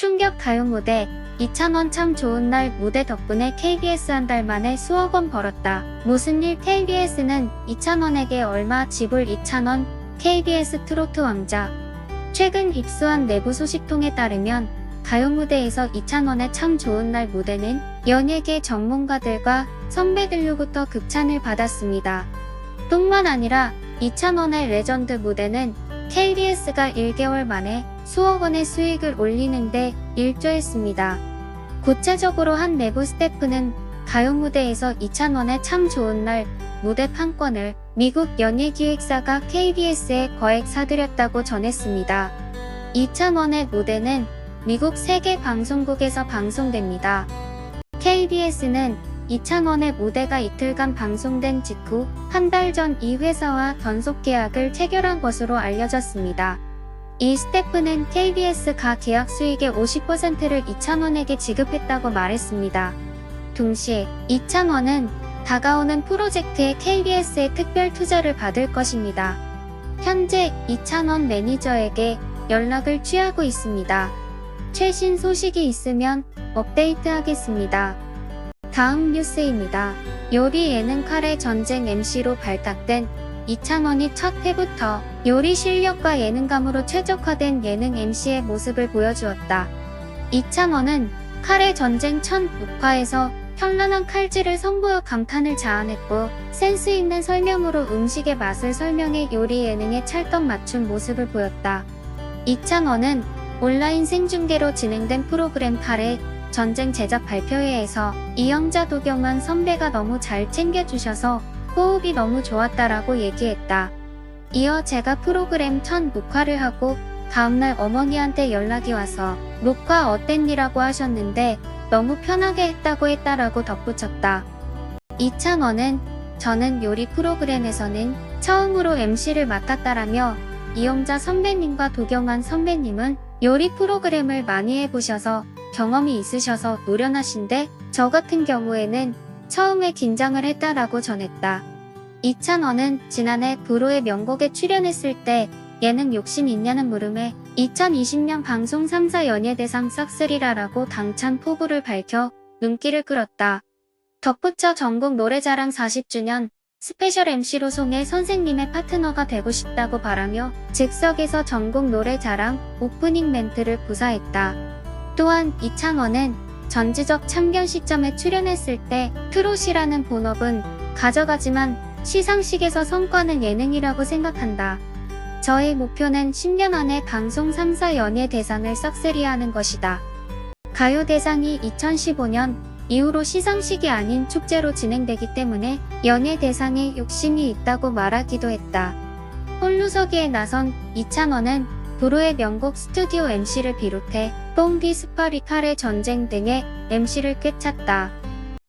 충격 가요 무대 2,000원 참 좋은 날 무대 덕분에 KBS 한 달 만에 수억 원 벌었다. 무슨 일 KBS는 2,000원에게 얼마 지불 2,000원 KBS 트로트 왕자 최근 입수한 내부 소식통에 따르면 가요 무대에서 2,000원의 참 좋은 날 무대는 연예계 전문가들과 선배들로부터 극찬을 받았습니다. 뿐만 아니라 2,000원의 레전드 무대는 KBS가 1개월 만에 수억 원의 수익을 올리는데 일조했습니다. 구체적으로 한 내부 스태프는 가요 무대에서 2,000원의 참 좋은 날 무대 판권을 미국 연예기획사가 KBS에 거액 사들였다고 전했습니다. 2,000원의 무대는 미국 세계 방송국에서 방송됩니다. KBS는 2,000원의 무대가 이틀간 방송된 직후 한 달 전 이 회사와 전속 계약을 체결한 것으로 알려졌습니다. 이 스태프는 KBS 가 계약 수익의 50%를 2,000원에게 지급했다고 말했습니다. 동시에 2,000원은 다가오는 프로젝트에 KBS의 특별 투자를 받을 것입니다. 현재 2,000원 매니저에게 연락을 취하고 있습니다. 최신 소식이 있으면 업데이트 하겠습니다. 다음 뉴스입니다. 요리 예능 카레 전쟁 MC로 발탁된 2,000원이 첫 회부터 요리 실력과 예능감으로 최적화된 예능 MC의 모습을 보여주었다. 2,000원은 카레 전쟁 첫 녹화에서 현란한 칼질을 선보여 감탄을 자아냈고 센스 있는 설명으로 음식의 맛을 설명해 요리 예능에 찰떡 맞춘 모습을 보였다. 2,000원은 온라인 생중계로 진행된 프로그램 카레 전쟁 제작 발표회에서 이영자 도경환 선배가 너무 잘 챙겨주셔서 호흡이 너무 좋았다라고 얘기했다. 이어 제가 프로그램 첫 녹화를 하고 다음날 어머니한테 연락이 와서 녹화 어땠니라고 하셨는데 너무 편하게 했다고 했다라고 덧붙였다. 이찬원은 저는 요리 프로그램에서는 처음으로 MC를 맡았다라며 이영자 선배님과 도경환 선배님은 요리 프로그램을 많이 해보셔서 경험이 있으셔서 노련하신데 저 같은 경우에는 처음에 긴장을 했다라고 전했다. 이찬원은 지난해 브로의 명곡에 출연했을 때 예능 욕심 있냐는 물음에 2020년 방송 3사 연예대상 싹쓸이라라고 당찬 포부를 밝혀 눈길을 끌었다. 덧붙여 전국 노래자랑 40주년 스페셜 MC로 송해 선생님의 파트너가 되고 싶다고 바라며 즉석에서 전국 노래자랑 오프닝 멘트를 구사했다. 또한 이창원은 전지적 참견 시점에 출연했을 때 트롯이라는 본업은 가져가지만 시상식에서 성과는 예능이라고 생각한다. 저의 목표는 10년 안에 방송 3사 연예 대상을 싹쓸이하는 것이다. 가요 대상이 2015년 이후로 시상식이 아닌 축제로 진행되기 때문에 연예 대상에 욕심이 있다고 말하기도 했다. 홀루서기에 나선 이찬원은 브로의 명곡 스튜디오 MC를 비롯해 뽕디 스파리칼의 전쟁 등의 MC를 꿰찼다.